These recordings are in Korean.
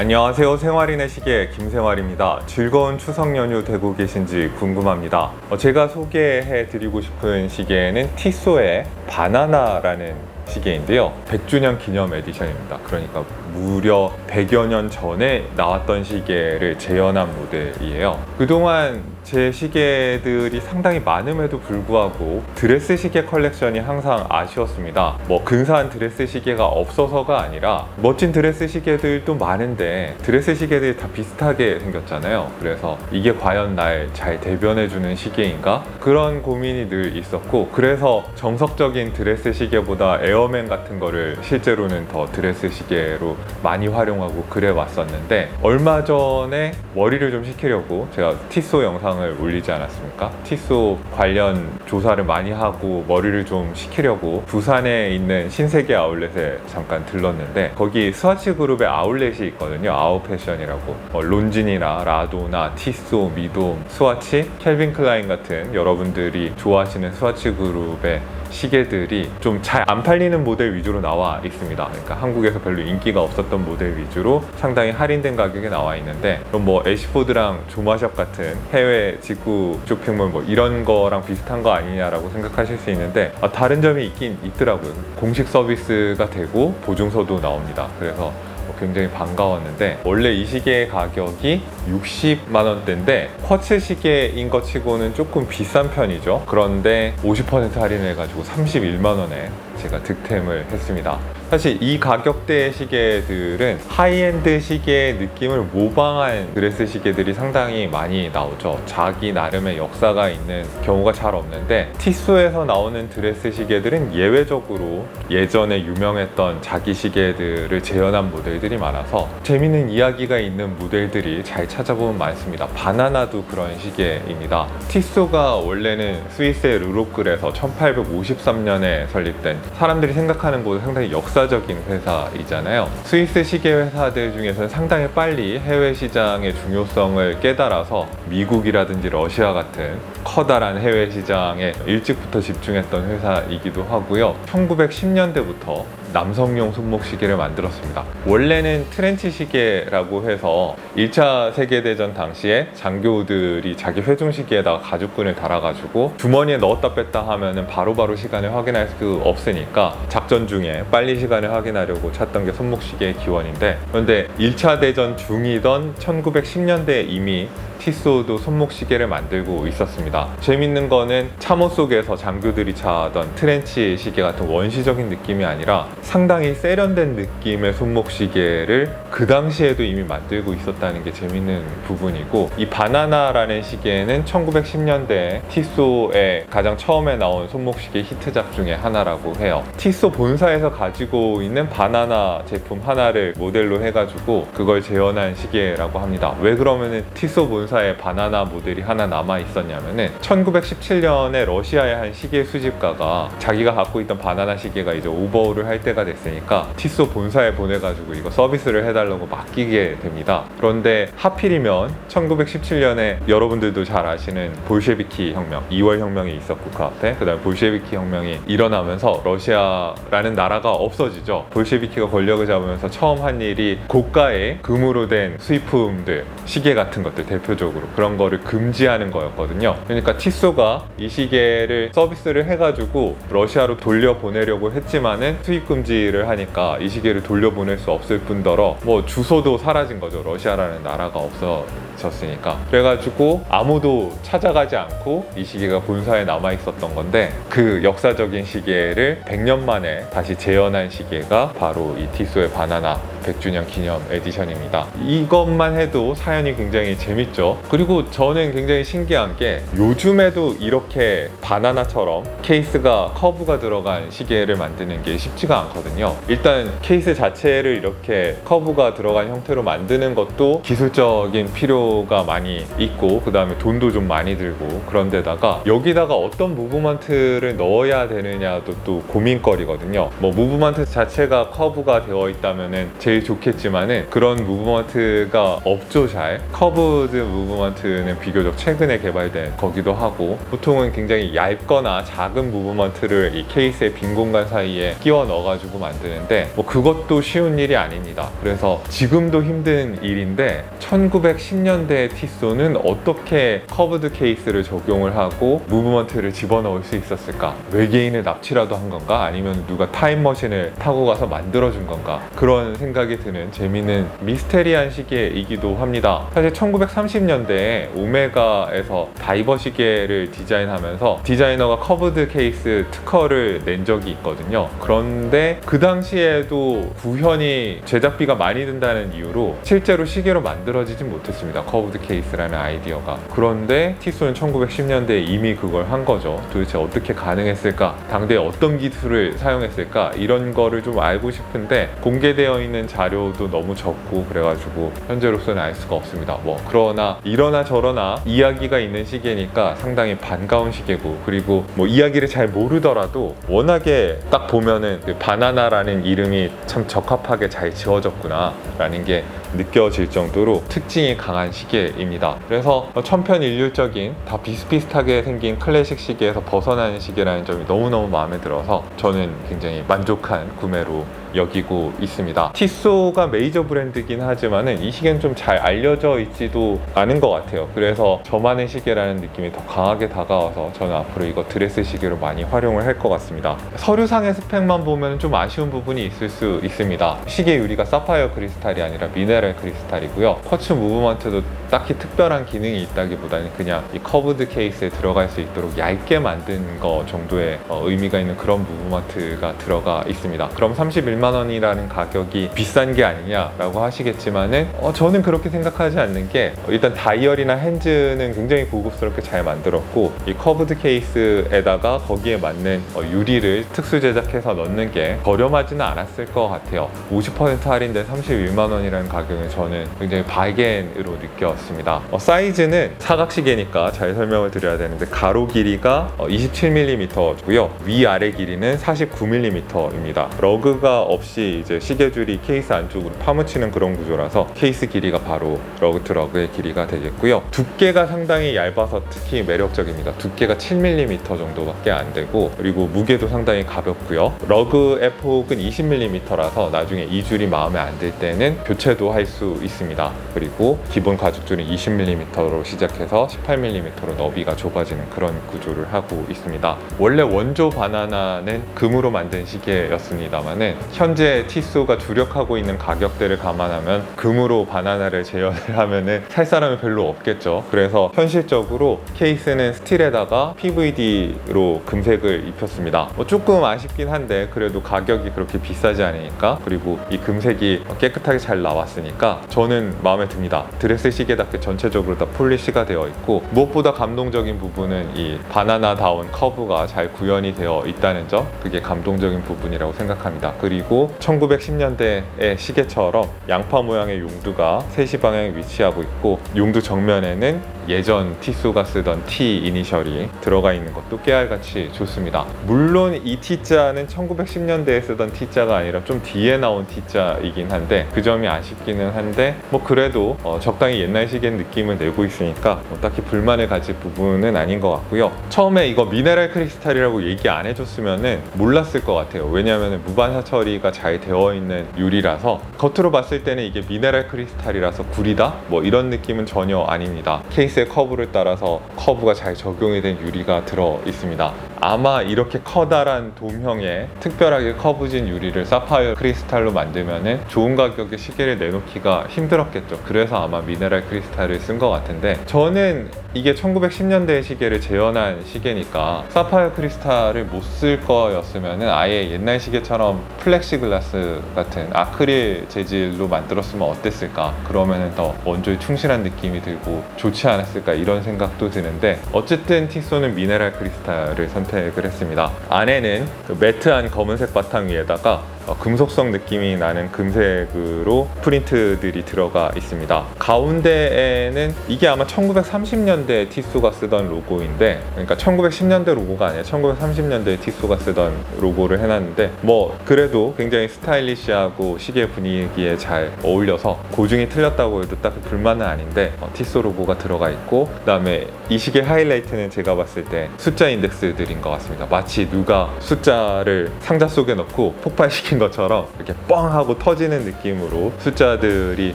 안녕하세요. 생활인의 시계 김생활입니다. 즐거운 추석 연휴 되고 계신지 궁금합니다. 어, 제가 소개해 드리고 싶은 시계는 티소의 바나나라는 시계인데요. 100주년 기념 에디션입니다. 그러니까 무려 100여 년 전에 나왔던 시계를 재현한 모델이에요. 그동안 제 시계들이 상당히 많음에도 불구하고 드레스 시계 컬렉션이 항상 아쉬웠습니다. 뭐 근사한 드레스 시계가 없어서가 아니라 멋진 드레스 시계들도 많은데 드레스 시계들이 다 비슷하게 생겼잖아요. 그래서 이게 과연 날 잘 대변해주는 시계인가? 그런 고민이 늘 있었고 그래서 정석적인 드레스 시계보다 에어맨 같은 거를 실제로는 더 드레스 시계로 많이 활용하고 그래 왔었는데 얼마 전에 머리를 좀 식히려고 제가 티소 영상을 올리지 않았습니까? 티소 관련 조사를 많이 하고 머리를 좀 식히려고 부산에 있는 신세계 아울렛에 잠깐 들렀는데 거기 스와치 그룹의 아울렛이 있거든요. 아웃패션이라고 어, 론진이나 라도나 티소, 미돔, 스와치, 켈빈 클라인 같은 여러분들이 좋아하시는 스와치 그룹의 시계들이 좀 잘 안 팔리는 모델 위주로 나와 있습니다. 그러니까 한국에서 별로 인기가 없었던 모델 위주로 상당히 할인된 가격에 나와 있는데 그럼 뭐 애쉬포드랑 조마샵 같은 해외 직구 쇼핑몰 뭐 이런 거랑 비슷한 거 아니냐라고 생각하실 수 있는데 아, 다른 점이 있긴 있더라고요. 공식 서비스가 되고 보증서도 나옵니다. 그래서 뭐 굉장히 반가웠는데 원래 이 시계의 가격이 60만 원대인데 쿼츠 시계인 것 치고는 조금 비싼 편이죠. 그런데 50% 할인해가지고 31만 원에 제가 득템을 했습니다. 사실 이 가격대의 시계들은 하이엔드 시계의 느낌을 모방한 드레스 시계들이 상당히 많이 나오죠. 자기 나름의 역사가 있는 경우가 잘 없는데 티소에서 나오는 드레스 시계들은 예외적으로 예전에 유명했던 자기 시계들을 재현한 모델들이 많아서 재밌는 이야기가 있는 모델들이 잘 찾아보면 많습니다. 바나나도 그런 시계입니다. 티소가 원래는 스위스의 르로클에서 1853년에 설립된 사람들이 생각하는 곳은 상당히 역사 적인 회사이잖아요. 스위스 시계 회사들 중에서는 상당히 빨리 해외 시장의 중요성을 깨달아서 미국이라든지 러시아 같은 커다란 해외 시장에 일찍부터 집중했던 회사이기도 하고요. 1910년대부터 남성용 손목 시계를 만들었습니다. 원래는 트렌치 시계라고 해서 1차 세계대전 당시에 장교들이 자기 회중 시계에다가 가죽끈을 달아가지고 주머니에 넣었다 뺐다 하면은 바로바로 시간을 확인할 수 없으니까 작전 중에 빨리 시간을 확인하려고 찾던 게 손목 시계의 기원인데 그런데 1차 대전 중이던 1910년대에 이미 티소도 손목 시계를 만들고 있었습니다. 재밌는 거는 참호 속에서 장교들이 차던 트렌치 시계 같은 원시적인 느낌이 아니라 상당히 세련된 느낌의 손목 시계를 그 당시에도 이미 만들고 있었다는 게 재밌는 부분이고 이 바나나라는 시계는 1910년대 티소의 가장 처음에 나온 손목 시계 히트작 중에 하나라고 해요. 티소 본사에서 가지고 있는 바나나 제품 하나를 모델로 해가지고 그걸 재현한 시계라고 합니다. 왜 그러면은 티소 본사에 바나나 모델이 하나 남아 있었냐면은 1917년에 러시아의 한 시계 수집가가 자기가 갖고 있던 바나나 시계가 이제 오버홀을 할때 가 됐으니까 티소 본사에 보내가지고 이거 서비스를 해달라고 맡기게 됩니다. 그런데 하필이면 1917년에 여러분들도 잘 아시는 볼셰비키 혁명, 2월 혁명이 있었고 그 앞에 그다음 볼셰비키 혁명이 일어나면서 러시아라는 나라가 없어지죠. 볼셰비키가 권력을 잡으면서 처음 한 일이 고가의 금으로 된 수입품들, 시계 같은 것들 대표적으로 그런 거를 금지하는 거였거든요. 그러니까 티소가 이 시계를 서비스를 해가지고 러시아로 돌려보내려고 했지만은 수입 금 지를 하니까 이 시계를 돌려보낼 수 없을 뿐더러 뭐 주소도 사라진 거죠. 러시아라는 나라가 없어졌으니까. 그래가지고 아무도 찾아가지 않고 이 시계가 본사에 남아 있었던 건데 그 역사적인 시계를 100년 만에 다시 재현한 시계가 바로 이 티소의 바나나 100주년 기념 에디션입니다. 이것만 해도 사연이 굉장히 재밌죠. 그리고 저는 굉장히 신기한 게 요즘에도 이렇게 바나나처럼 케이스가 커브가 들어간 시계를 만드는 게 쉽지가 않거든요. 일단 케이스 자체를 이렇게 커브가 들어간 형태로 만드는 것도 기술적인 필요가 많이 있고 그 다음에 돈도 좀 많이 들고 그런데다가 여기다가 어떤 무브먼트를 넣어야 되느냐도 또 고민거리거든요. 뭐 무브먼트 자체가 커브가 되어 있다면은 제 제일 좋겠지만은 그런 무브먼트가 없죠 잘. 커브드 무브먼트는 비교적 최근에 개발된 거기도 하고 보통은 굉장히 얇거나 작은 무브먼트를 이 케이스의 빈 공간 사이에 끼워 넣어가지고 만드는데 뭐 그것도 쉬운 일이 아닙니다. 그래서 지금도 힘든 일인데 1910년대 티소는 어떻게 커브드 케이스를 적용을 하고 무브먼트를 집어넣을 수 있었을까? 외계인을 납치라도 한 건가? 아니면 누가 타임머신을 타고 가서 만들어준 건가? 그런 생각 이 드는 재미있는 미스테리한 시계이기도 합니다. 사실 1930년대에 오메가에서 다이버 시계를 디자인하면서 디자이너가 커브드 케이스 특허를 낸 적이 있거든요. 그런데 그 당시에도 구현이 제작비가 많이 든다는 이유로 실제로 시계로 만들어지진 못했습니다. 커브드 케이스라는 아이디어가. 그런데 티소는 1910년대에 이미 그걸 한 거죠. 도대체 어떻게 가능했을까? 당대에 어떤 기술을 사용했을까? 이런 거를 좀 알고 싶은데 공개되어 있는 자료도 너무 적고 그래가지고 현재로서는 알 수가 없습니다. 뭐 그러나 이러나 저러나 이야기가 있는 시계니까 상당히 반가운 시계고 그리고 뭐 이야기를 잘 모르더라도 워낙에 딱 보면은 그 바나나라는 이름이 참 적합하게 잘 지어졌구나라는 게 느껴질 정도로 특징이 강한 시계입니다. 그래서 천편일률적인 다 비슷비슷하게 생긴 클래식 시계에서 벗어나는 시계라는 점이 너무너무 마음에 들어서 저는 굉장히 만족한 구매로 여기고 있습니다. 티소가 메이저 브랜드긴 하지만은 이 시계는 좀 잘 알려져 있지도 않은 것 같아요. 그래서 저만의 시계라는 느낌이 더 강하게 다가와서 저는 앞으로 이거 드레스 시계로 많이 활용을 할 것 같습니다. 서류상의 스펙만 보면 좀 아쉬운 부분이 있을 수 있습니다. 시계 유리가 사파이어 크리스탈이 아니라 미네랄 크리스탈이고요. 쿼츠 무브먼트도 딱히 특별한 기능이 있다기보다는 그냥 이 커브드 케이스에 들어갈 수 있도록 얇게 만든 거 정도의 어, 의미가 있는 그런 무브먼트가 들어가 있습니다. 그럼 31만 원이라는 가격이 비싼 게 아니냐라고 하시겠지만은 어, 저는 그렇게 생각하지 않는 게 어, 일단 다이얼이나 핸즈는 굉장히 고급스럽게 잘 만들었고 이 커브드 케이스에다가 거기에 맞는 어, 유리를 특수 제작해서 넣는 게 저렴하지는 않았을 것 같아요. 50% 할인된 31만 원이라는 가격 은 저는 굉장히 바겐으로 느꼈습니다. 어, 사이즈는 사각시계니까 잘 설명을 드려야 되는데 가로 길이가 27mm고요. 위 아래 길이는 49mm입니다. 러그가 없이 이제 시계줄이 케이스 안쪽으로 파묻히는 그런 구조라서 케이스 길이가 바로 러그 투 러그의 길이가 되겠고요. 두께가 상당히 얇아서 특히 매력적입니다. 두께가 7mm 정도밖에 안 되고 그리고 무게도 상당히 가볍고요. 러그의 폭은 20mm라서 나중에 이 줄이 마음에 안 들 때는 교체도 할수 있습니다. 그리고 기본 가죽줄은 20mm로 시작해서 18mm로 너비가 좁아지는 그런 구조를 하고 있습니다. 원래 원조 바나나는 금으로 만든 시계였습니다만은 현재 티소가 주력하고 있는 가격대를 감안하면 금으로 바나나를 재현을 하면은 살 사람이 별로 없겠죠. 그래서 현실적으로 케이스는 스틸에다가 PVD로 금색을 입혔습니다. 뭐 조금 아쉽긴 한데 그래도 가격이 그렇게 비싸지 않으니까 그리고 이 금색이 깨끗하게 잘 나왔으니 까 저는 마음에 듭니다. 드레스 시계답게 전체적으로 다 폴리시가 되어 있고 무엇보다 감동적인 부분은 이 바나나다운 커브가 잘 구현이 되어 있다는 점 그게 감동적인 부분이라고 생각합니다. 그리고 1910년대의 시계처럼 양파 모양의 용두가 3시 방향에 위치하고 있고 용두 정면에는 예전 티소가 쓰던 T 이니셜이 들어가 있는 것도 깨알같이 좋습니다. 물론 이 T자는 1910년대에 쓰던 T자가 아니라 좀 뒤에 나온 T자이긴 한데 그 점이 아쉽기는 한데 뭐 그래도 어, 적당히 옛날 시계 느낌을 내고 있으니까 뭐 딱히 불만을 가질 부분은 아닌 것 같고요. 처음에 이거 미네랄 크리스탈이라고 얘기 안 해줬으면은 몰랐을 것 같아요. 왜냐하면 무반사 처리가 잘 되어 있는 유리라서 겉으로 봤을 때는 이게 미네랄 크리스탈이라서 구리다 뭐 이런 느낌은 전혀 아닙니다. 케이스 의 커브를 따라서 커브가 잘 적용이 된 유리가 들어 있습니다. 아마 이렇게 커다란 돔형의 특별하게 커브진 유리를 사파이어 크리스탈로 만들면은 좋은 가격에 시계를 내놓기가 힘들었겠죠. 그래서 아마 미네랄 크리스탈을 쓴 것 같은데 저는 이게 1910년대 시계를 재현한 시계니까 사파이어 크리스탈을 못 쓸 거였으면은 아예 옛날 시계처럼 플렉시 글라스 같은 아크릴 재질로 만들었으면 어땠을까? 그러면은 더 원조에 충실한 느낌이 들고 좋지 않 았을까 이런 생각도 드는데 어쨌든 티소는 미네랄 크리스탈을 선택을 했습니다. 안에는 그 매트한 검은색 바탕 위에다가 어, 금속성 느낌이 나는 금색으로 프린트들이 들어가 있습니다. 가운데에는 이게 아마 1930년대 티소가 쓰던 로고인데, 그러니까 1910년대 로고가 아니라 1930년대 티소가 쓰던 로고를 해놨는데, 뭐 그래도 굉장히 스타일리시하고 시계 분위기에 잘 어울려서 고중이 틀렸다고 해도 딱히 불만은 아닌데 어, 티소 로고가 들어가 있고, 그 다음에 이 시계 하이라이트는 제가 봤을 때 숫자 인덱스들인 것 같습니다. 마치 누가 숫자를 상자 속에 넣고 폭발시킨 것처럼 이렇게 뻥 하고 터지는 느낌으로 숫자들이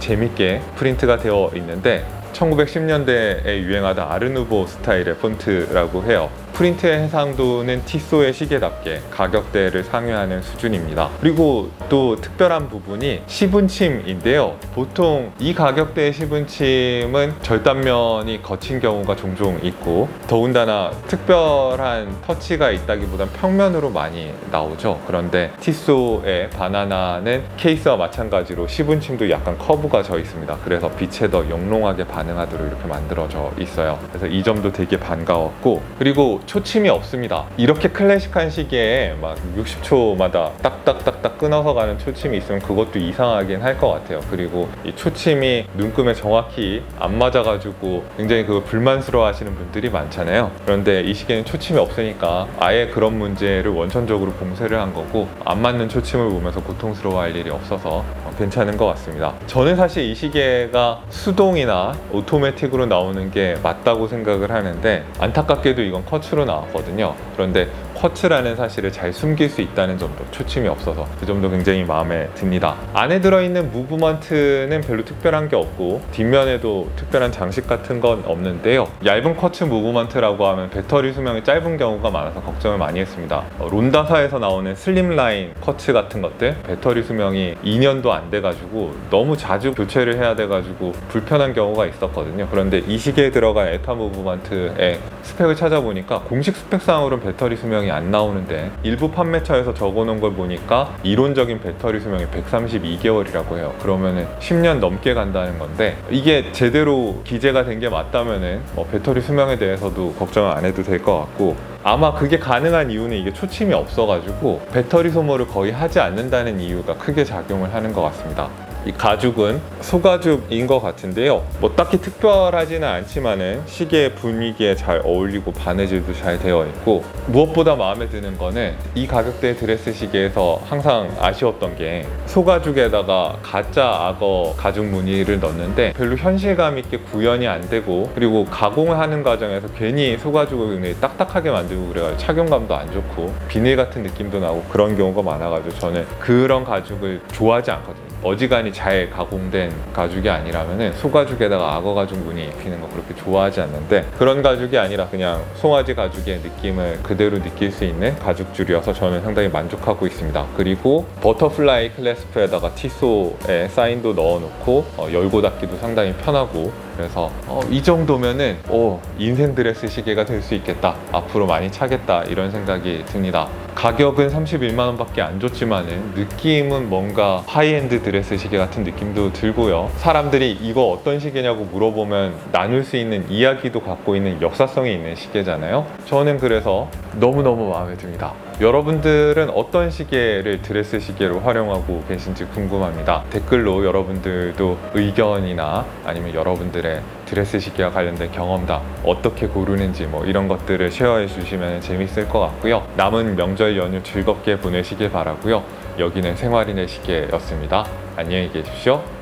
재밌게 프린트가 되어 있는데 1910년대에 유행하던 아르누보 스타일의 폰트라고 해요. 프린트의 해상도는 티소의 시계답게 가격대를 상회하는 수준입니다. 그리고 또 특별한 부분이 시분침인데요. 보통 이 가격대의 시분침은 절단면이 거친 경우가 종종 있고 더군다나 특별한 터치가 있다기보단 평면으로 많이 나오죠. 그런데 티소의 바나나는 케이스와 마찬가지로 시분침도 약간 커브가 져 있습니다. 그래서 빛에 더 영롱하게 반응하도록 이렇게 만들어져 있어요. 그래서 이 점도 되게 반가웠고 그리고 초침이 없습니다. 이렇게 클래식한 시계에 막 60초마다 딱딱딱딱 끊어서 가는 초침이 있으면 그것도 이상하긴 할 것 같아요. 그리고 이 초침이 눈금에 정확히 안 맞아가지고 굉장히 그 불만스러워 하시는 분들이 많잖아요. 그런데 이 시계는 초침이 없으니까 아예 그런 문제를 원천적으로 봉쇄를 한 거고 안 맞는 초침을 보면서 고통스러워 할 일이 없어서 어, 괜찮은 것 같습니다. 저는 사실 이 시계가 수동이나 오토매틱으로 나오는 게 맞다고 생각을 하는데 안타깝게도 이건 커츠 로 나왔거든요. 그런데 쿼츠라는 사실을 잘 숨길 수 있다는 점도 초침이 없어서 그 점도 굉장히 마음에 듭니다. 안에 들어있는 무브먼트는 별로 특별한 게 없고 뒷면에도 특별한 장식 같은 건 없는데요. 얇은 쿼츠 무브먼트라고 하면 배터리 수명이 짧은 경우가 많아서 걱정을 많이 했습니다. 어, 론다사에서 나오는 슬림라인 쿼츠 같은 것들 배터리 수명이 2년도 안 돼가지고 너무 자주 교체를 해야 돼가지고 불편한 경우가 있었거든요. 그런데 이 시계에 들어간 에타 무브먼트의 스펙을 찾아보니까 공식 스펙상으로는 배터리 수명이 안 나오는데 일부 판매처에서 적어놓은 걸 보니까 이론적인 배터리 수명이 132개월이라고 해요. 그러면은 10년 넘게 간다는 건데 이게 제대로 기재가 된 게 맞다면은 뭐 배터리 수명에 대해서도 걱정 안 해도 될 것 같고 아마 그게 가능한 이유는 이게 초침이 없어가지고 배터리 소모를 거의 하지 않는다는 이유가 크게 작용을 하는 것 같습니다. 이 가죽은 소가죽인 것 같은데요. 뭐 딱히 특별하지는 않지만은 시계 분위기에 잘 어울리고 바느질도 잘 되어 있고 무엇보다 마음에 드는 거는 이 가격대 드레스 시계에서 항상 아쉬웠던 게 소가죽에다가 가짜 악어 가죽 무늬를 넣는데 별로 현실감 있게 구현이 안 되고 그리고 가공을 하는 과정에서 괜히 소가죽을 굉장히 딱딱하게 만들고 그래가지고 착용감도 안 좋고 비닐 같은 느낌도 나고 그런 경우가 많아가지고 저는 그런 가죽을 좋아하지 않거든요. 어지간히 잘 가공된 가죽이 아니라면은 소가죽에다가 악어 가죽 무늬 입히는 거 그렇게 좋아하지 않는데 그런 가죽이 아니라 그냥 송아지 가죽의 느낌을 그대로 느낄 수 있는 가죽줄이어서 저는 상당히 만족하고 있습니다. 그리고 버터플라이 클래스프에다가 티소에 사인도 넣어놓고 어, 열고 닫기도 상당히 편하고 그래서 어, 이 정도면은 오, 인생 드레스 시계가 될 수 있겠다. 앞으로 많이 차겠다 이런 생각이 듭니다. 가격은 31만 원밖에 안 줬지만은 느낌은 뭔가 하이엔드 드레스 시계 같은 느낌도 들고요. 사람들이 이거 어떤 시계냐고 물어보면 나눌 수 있는 이야기도 갖고 있는 역사성이 있는 시계잖아요. 저는 그래서 너무너무 마음에 듭니다. 여러분들은 어떤 시계를 드레스 시계로 활용하고 계신지 궁금합니다. 댓글로 여러분들도 의견이나 아니면 여러분들의 드레스 시계와 관련된 경험담 어떻게 고르는지 뭐 이런 것들을 쉐어해 주시면 재밌을 것 같고요. 남은 명절 연휴 즐겁게 보내시길 바라고요. 여기는 생활인의 시계였습니다. 안녕히 계십시오.